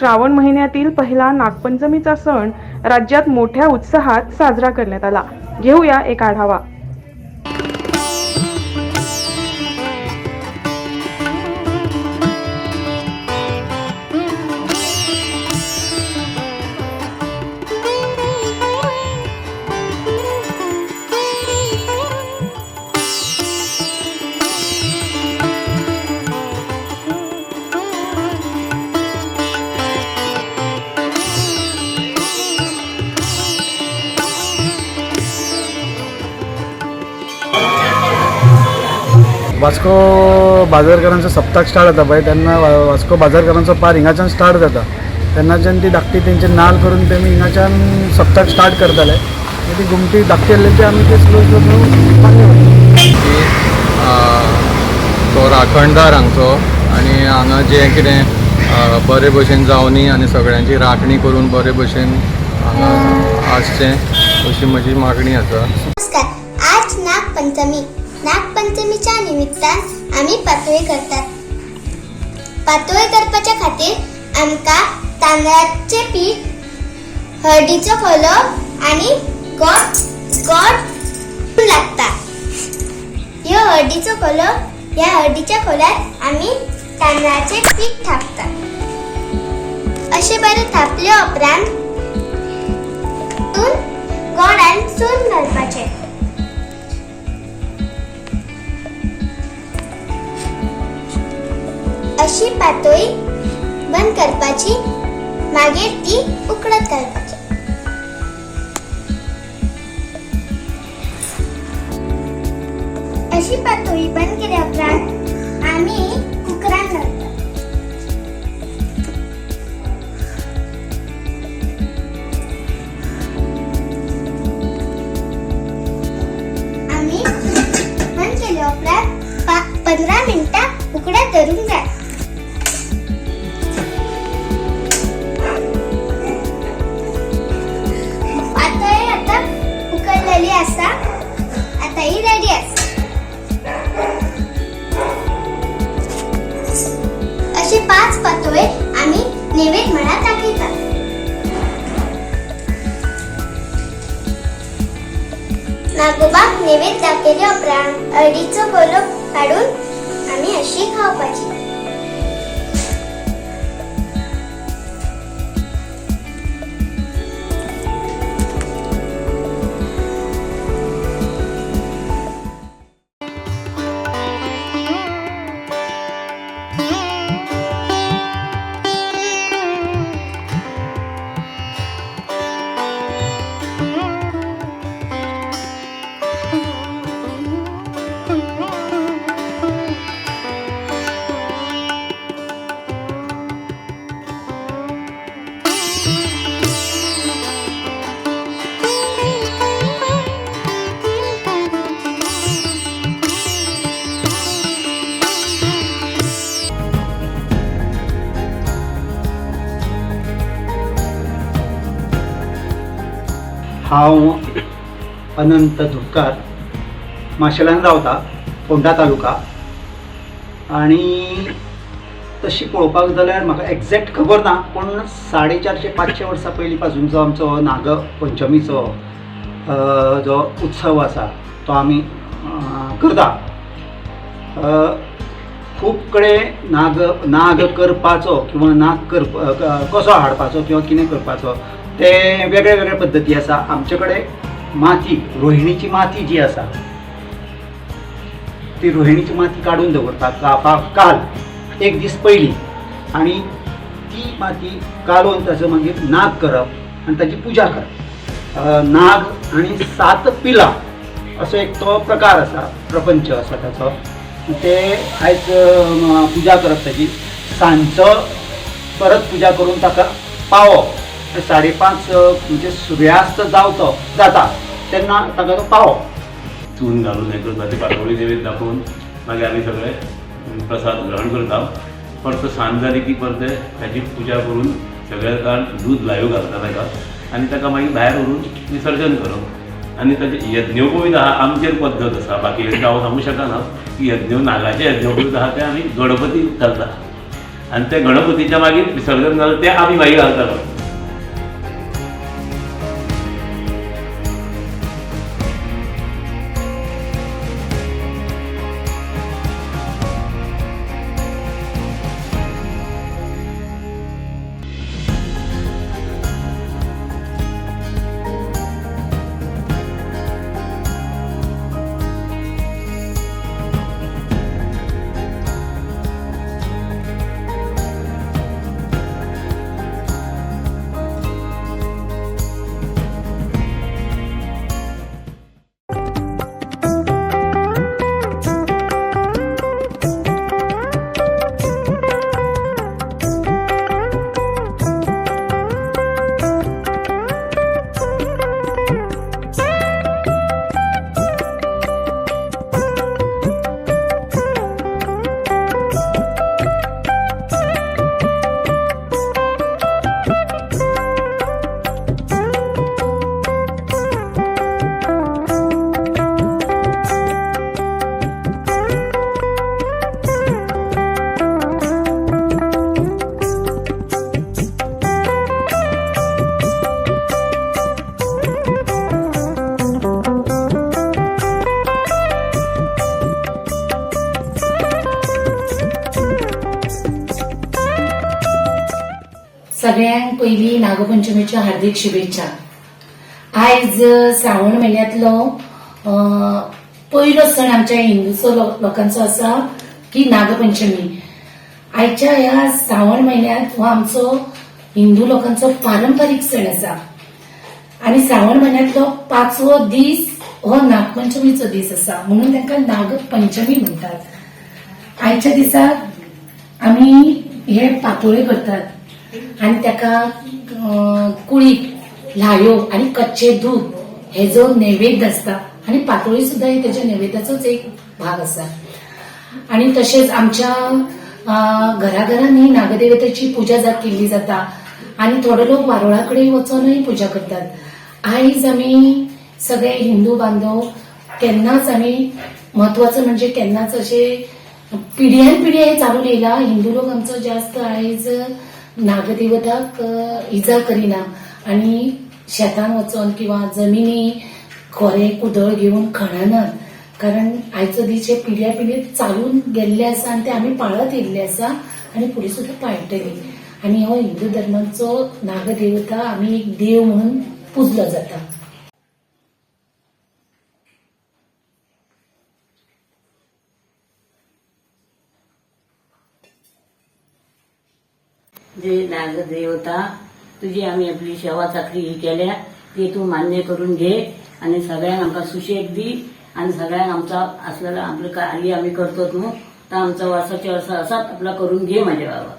श्रावण महिन्यातील पहिला नागपंचमीचा सण राज्यात मोठ्या उत्साहात साजरा करण्यात आला. घेऊया एक आढावा. वास्को बाजारकारांचो सप्ताक स्टार्ट जाता पळय तेन्ना वास्को बाजारकारांचो पार हिंगाच्यान स्टार्ट जाता तेन्नाच्यान ती धाकटी तेंचे नाल करून तेमी हिंगाच्यान सप्ताक स्टार्ट करताले. ती घुमटी धाकटी आसली ती आमी ते स्लो स्लो तो राखणदार हांगचो आनी हांगा जें कितें बरे भशेन जावनी आनी सगळ्यांची राखणी करून बरे भशेन हांगा आसचें अशी म्हजी मागणी आसा. नमस्कार. आज नागपंचमी. नागपंचमीच्या निमित्तान आम्ही पातोळी करतात. पातोळी करपाच्या खातीर आमकां तांदळाचे पीठ हळदीचो खोलो आणि गोड गोड लागता. ह्यो हळदीचो खोलो ह्या हळदीच्या खोल्यात आम्ही तांदळाचे पीठ थापतात असे बरे थापले उपरांत तून गोड आणि चून घालपाचे. अशी पातोळी बंद करपाची मागीर ती उकडत घालपाची अशी पातोळी बंद केल्या उपरांत आम्ही कुकरान घालतात आम्ही बंद केल्या उपरांत पंदरा पंधरा मिनिटं धरूंक धरून जाय. नागोबाक नैवेद्य दाखवले उपरांत अडीचो गोलो काढून आम्ही अशी खावपाची. हांव अनंत धुपकार माशेलान रावता फोंडा तालुका. आनी तशी पळोवपाक जाल्यार म्हाका एग्जॅक्ट खबर ना पूण साडे चारशे पांचशे वर्सां पयलीं पासून जो आमचो नाग पंचमीचो जो उत्सव आसा तो आमी करता. खूब कडेन नाग नाग करपाचो किंवा नाग करप कसो हाडपाचो किंवा कितें करपाचो ते वेगळे वेगळे पद्दती आसा आमचे कडेन माती रोहिणीची माती जी आसा ती रोहिणीची माती काडून दवरतात. कापाक काल एक दीस पयलीं आनी ती माती कालोवन ताचो मागीर म्हणजे नाग करप आनी ताची पुजा करप. नाग आनी सात पिलां असो एक तो प्रकार आसा प्रपंच आसा ताचो ते आयज पूजा पुजा करप ताची सांजचो परत पुजा करून ताका पावप साडे पांच म्हणजे सुर्यास्त जावचो जाता. तेन्ना ताका तो पावो चून घालून हे करता ती पातोळी देवीक दाखोवन. मागीर आमी सगळे प्रसाद ग्रहण करता परत सांज जाली की परत ताची पुजा करून सगळे काळ दूध लायो घालता ताका आनी ताका मागीर भायर व्हरून विसर्जन करप आनी ताचे यज्ञोपवीत आहा आमचेर पद्दत आसा बाकी हांव सांगूं शकना. की यज्ञ नागाचे यज्ञोपवीत आहा ते आमी गणपती घालता. आनी ते गणपतीच्या मागीर विसर्जन जालें तें आमी मागीर घालतालो सगळ्यांक पयली नागपंचमीच्या हार्दिक शुभेच्छा. आयज श्रावण म्हयन्यांतलो पयलो सण आमच्या हिंदूचो लोकांचो आसा की नागपंचमी. आयच्या ह्या श्रावण म्हयन्यांत हो आमचो हिंदू लोकांचो पारंपारीक सण आसा आणि श्रावण म्हयन्यांतलो पाचवो दीस हो नागपंचमीचो दीस आसा म्हणून ताका नागपंचमी म्हणटात आयच्या दिसाक आमी हे पातोळे करतात. आणि ताका कुळीप कुळीक ल्हायो आणि कच्चे दूध हे जो नैवेद्य असता. आणि पातोळी सुद्धा हे त्याच्या नैवेद्याचोच एक भाग असा. आणि तसेच आमच्या अं, घराघरांनी नागदेवतेची पूजा जात केली जाता आणि थोडे लोक वारुळाकडे वचूनही पूजा करतात. आयज आम्ही सगळे हिंदू बांधव केन्नाच आम्ही महत्वाचं म्हणजे केन्नाच असे पिढ्यान पिढ्या हे चालू येयला हिंदू लोक आमचो जास्त आयज नागदेवताक इजा करिना आणि शेतान वचोन किंवा जमिनी खोरे कुदळ घेऊन खणनात कारण आयचो दीस हे पिढ्या पिढी चालून गेल्ले आसा आणि ते आम्ही पाळत येयल्ले आसा आणि फुडें सुद्धा पाळटली आणि हो हिंदू धर्माचो नागदेवता आम्ही एक देव म्हणून पुजलो जाता. जे नागदेवता तुझी आम्ही आपली सेवा चाकरी ही केल्या ती तू मान्य करून घे. आणि सगळ्यांक आमकां सुशेग दी. आणि सगळ्यांक आमचा असलेला आपलं कार्य आम्ही करतो न्हू तर आमचा वर्षाच्या वर्ष असाच आपला करून घे माझ्या बाबा.